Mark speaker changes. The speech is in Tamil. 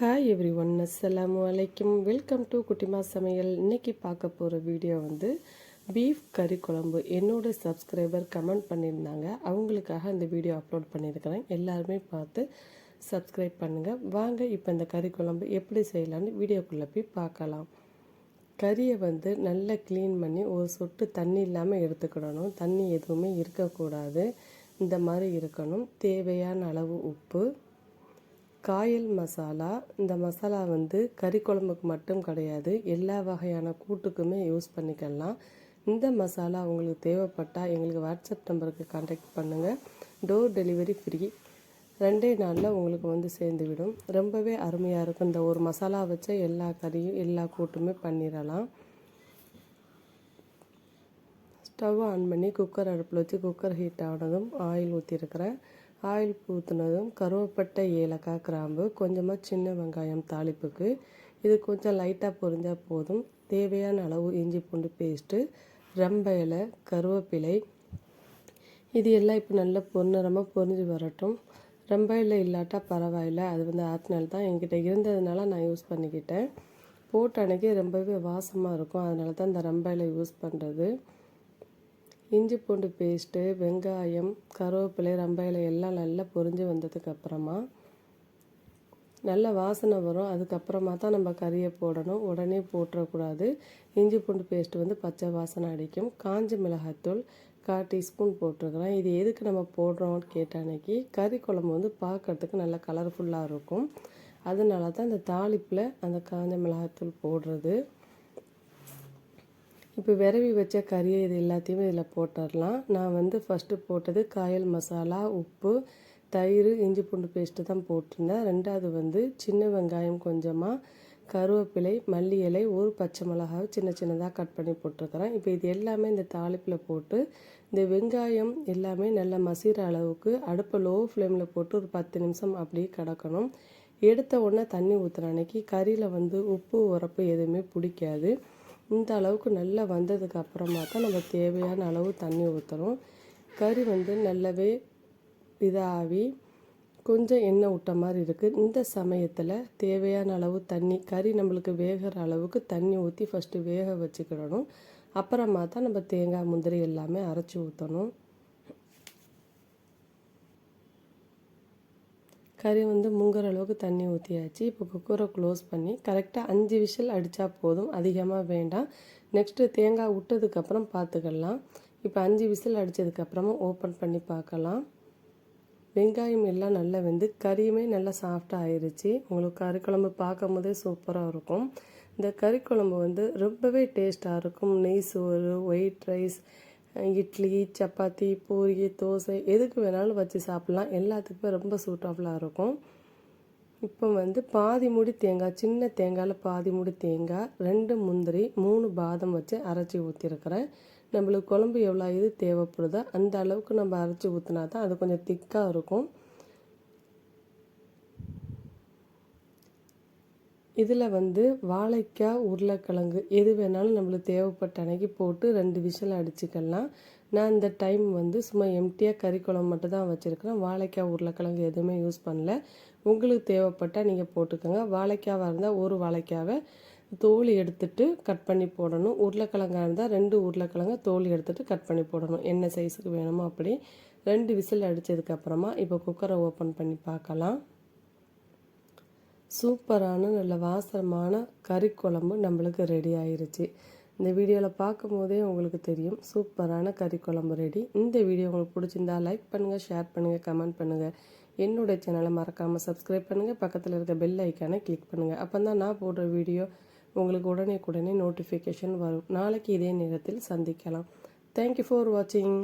Speaker 1: ஹாய் எவ்ரி ஒன் அஸ்லாம் வலைக்கும் வெல்கம் டு குட்டிமா சமையல் இன்றைக்கி பார்க்க போகிற வீடியோ வந்து பீஃப் கறி குழம்பு. என்னோட சப்ஸ்கிரைபர் கமெண்ட் பண்ணியிருந்தாங்க. அவங்களுக்காக இந்த வீடியோ அப்லோட் பண்ணியிருக்கிறேன். எல்லாருமே பார்த்து சப்ஸ்கிரைப் பண்ணுங்கள் வாங்க இப்போ இந்த கறி குழம்பு எப்படி செய்யலாம்னு வீடியோக்குள்ளே போய் பார்க்கலாம். கறியை வந்து நல்லா க்ளீன் பண்ணி ஒரு சொட்டு தண்ணி இல்லாமல் எடுத்துக்கிடணும். தண்ணி எதுவுமே இருக்கக்கூடாது. இந்த மாதிரி இருக்கணும். தேவையான அளவு உப்பு. காயல் மசாலா. இந்த மசாலா வந்து கறி குழம்புக்கு மட்டும் கிடையாது. எல்லா வகையான கூட்டுக்குமே யூஸ் பண்ணிக்கலாம். இந்த மசாலா உங்களுக்கு தேவைப்பட்டால் எங்களுக்கு வாட்ஸ்அப் நம்பருக்கு காண்டாக்ட் பண்ணுங்கள் டோர் டெலிவரி ஃப்ரீ ரெண்டே நாளில் உங்களுக்கு வந்து சேர்ந்து விடும் ரொம்பவே அருமையாக இருக்கும். இந்த ஒரு மசாலா வச்ச எல்லா கறியும் எல்லா கூட்டுமே பண்ணிடலாம். ஸ்டவ் ஆன் பண்ணி குக்கர் அடுப்பில் வச்சு குக்கர் ஹீட் ஆனதும் ஆயில் ஊற்றிருக்கிறேன் ஆயில் ஊற்றுனதும் கருவப்பட்டை ஏலக்காய் கிராம்பு கொஞ்சமாக சின்ன வெங்காயம் தாளிப்புக்கு. இது கொஞ்சம் லைட்டாக பொரிஞ்சால் போதும். தேவையான அளவு இஞ்சி பூண்டு பேஸ்ட்டு ரம்ப இலை கருவேப்பிலை. இது எல்லாம் இப்போ நல்லா பொன்னிறமாக பொரிஞ்சு வரட்டும். ரொம்ப இலை இல்லாட்டா பரவாயில்ல. அது வந்து ஆத்னால் தான். என்கிட்ட இருந்ததுனால நான் யூஸ் பண்ணிக்கிட்டேன். போட்ட அன்றைக்கி ரொம்பவே வாசமாக இருக்கும். அதனால தான் இந்த ரொம்ப இலை யூஸ் பண்ணுறது இஞ்சி பூண்டு பேஸ்ட்டு வெங்காயம் கருவேப்பிலை ரொம்ப இலை எல்லாம் நல்லா பொரிஞ்சு வந்ததுக்கப்புறமா நல்ல வாசனை வரும். அதுக்கப்புறமா தான் நம்ம கறியை போடணும். உடனே போட்டுறக்கூடாது. இஞ்சி பூண்டு பேஸ்ட்டு வந்து பச்சை வாசனை அடிக்கும். காஞ்ச மிளகாத்தூள் கால் டீஸ்பூன் போட்டிருக்கிறேன். இது எதுக்கு நம்ம போடுறோம்னு கேட்ட அன்னைக்கு கறி குழம்பு வந்து பார்க்குறதுக்கு நல்லா கலர்ஃபுல்லாக இருக்கும். அதனால தான் இந்த தாளிப்பில் அந்த காஞ்ச மிளகாத்தூள் போடுறது. இப்போ விரவி வச்ச கறியை இது எல்லாத்தையுமே இதில் போட்டுடலாம். நான் வந்து ஃபஸ்ட்டு போட்டது காயல் மசாலா உப்பு தயிர் இஞ்சி பூண்டு பேஸ்ட்டு தான் போட்டிருந்தேன். ரெண்டாவது வந்து சின்ன வெங்காயம் கொஞ்சமாக கருவேப்பிலை மல்லி இலை ஒரு பச்சை மிளகாய் சின்ன சின்னதாக கட் பண்ணி போட்டிருக்கிறேன் இப்போ இது எல்லாமே இந்த தாளிப்பில் போட்டு இந்த வெங்காயம் எல்லாமே நல்லா மசிற அளவுக்கு அடுப்பை லோ ஃப்ளேமில் போட்டு ஒரு பத்து நிமிஷம் அப்படியே கிடக்கணும். எடுத்த உடனே தண்ணி ஊற்றுற அன்னைக்கு கறியில் வந்து உப்பு உரப்பு எதுவுமே பிடிக்காது. இந்த அளவுக்கு நல்லா வந்ததுக்கு அப்புறமா தான் நம்ம தேவையான அளவு தண்ணி ஊற்றுறோம் கறி வந்து நல்லாவே இதாகி கொஞ்சம் எண்ணெய் விட்ட மாதிரி இருக்குது இந்த சமயத்தில் தேவையான அளவு தண்ணி கறி நம்மளுக்கு வேகிற அளவுக்கு தண்ணி ஊற்றி ஃபஸ்ட்டு வேக வச்சுக்கிடணும். அப்புறமா தான் நம்ம தேங்காய் முந்திரி எல்லாமே அரைச்சி ஊற்றணும் கறி வந்து முங்குற அளவுக்கு தண்ணி ஊற்றியாச்சு இப்போ குக்கரை க்ளோஸ் பண்ணி கரெக்டாக அஞ்சு விசில் அடித்தா போதும். அதிகமாக வேண்டாம். நெக்ஸ்ட்டு தேங்காய் விட்டதுக்கப்புறம் பார்த்துக்கலாம் இப்போ அஞ்சு விசில் அடித்ததுக்கப்புறமா ஓப்பன் பண்ணி பார்க்கலாம் வெங்காயம் எல்லாம் நல்லா வெந்து கறியுமே நல்லா சாஃப்டாக ஆயிடுச்சு உங்களுக்கு கறி குழம்பு பார்க்கும் போதே சூப்பராக இருக்கும். இந்த கறி குழம்பு வந்து ரொம்பவே டேஸ்ட்டாக இருக்கும். நெய் சோறு ஒயிட் ரைஸ் இட்லி சப்பாத்தி பூரி தோசை எதுக்கு வேணாலும் வச்சு சாப்பிட்லாம். எல்லாத்துக்குமே ரொம்ப சூட்டபுளாக இருக்கும். இப்போ வந்து பாதி மூடி தேங்காய் சின்ன தேங்காயில் பாதி மூடி தேங்காய் ரெண்டு முந்திரி மூணு பாதம் வச்சு அரைச்சி ஊற்றிருக்கிறேன் நம்மளுக்கு குழம்பு எவ்வளோ இது தேவைப்படுதோ அந்த அளவுக்கு நம்ம அரைச்சி ஊற்றினா தான் அது கொஞ்சம் திக்காக இருக்கும். இதில் வந்து வாழைக்காய் உருளைக்கிழங்கு எது வேணாலும் நம்மளுக்கு தேவைப்பட்ட அன்னைக்கு போட்டு ரெண்டு விசில் அடிச்சுக்கலாம். நான் இந்த டைம் வந்து சும்மா எம்டியாக கறி குழம்பு மட்டும் தான் வச்சுருக்கிறேன். வாழைக்காய் உருளைக்கிழங்கு எதுவுமே யூஸ் பண்ணல. உங்களுக்கு தேவைப்பட்டால் நீங்கள் போட்டுக்கோங்க. வாழைக்காவாக இருந்தால் ஒரு வாழைக்காவை தோல் எடுத்துட்டு கட் பண்ணி போடணும். உருளைக்கிழங்காக இருந்தால் ரெண்டு உருளைக்கிழங்க தோல் எடுத்துகிட்டு கட் பண்ணி போடணும். என்ன சைஸுக்கு வேணுமோ அப்படி. ரெண்டு விசில் அடித்ததுக்கப்புறமா இப்போ குக்கரை ஓப்பன் பண்ணி பார்க்கலாம். சூப்பரான நல்ல வாசனமான கறி குழம்பு நம்மளுக்கு ரெடி ஆயிருச்சு. இந்த வீடியோவில் பார்க்கும் போதே உங்களுக்கு தெரியும் சூப்பரான கறி குழம்பு ரெடி இந்த வீடியோ உங்களுக்கு பிடிச்சிருந்தா லைக் பண்ணுங்கள் ஷேர் பண்ணுங்கள் கமெண்ட் பண்ணுங்கள் என்னுடைய சேனலை மறக்காமல் சப்ஸ்கிரைப் பண்ணுங்கள் பக்கத்தில் இருக்க பெல் ஐக்கானை கிளிக் பண்ணுங்கள் அப்போ தான் நான் போடுற வீடியோ உங்களுக்கு உடனே உடனே நோட்டிஃபிகேஷன் வரும். நாளைக்கு இதே நேரத்தில் சந்திக்கலாம். தேங்க்யூ ஃபார் வாட்சிங்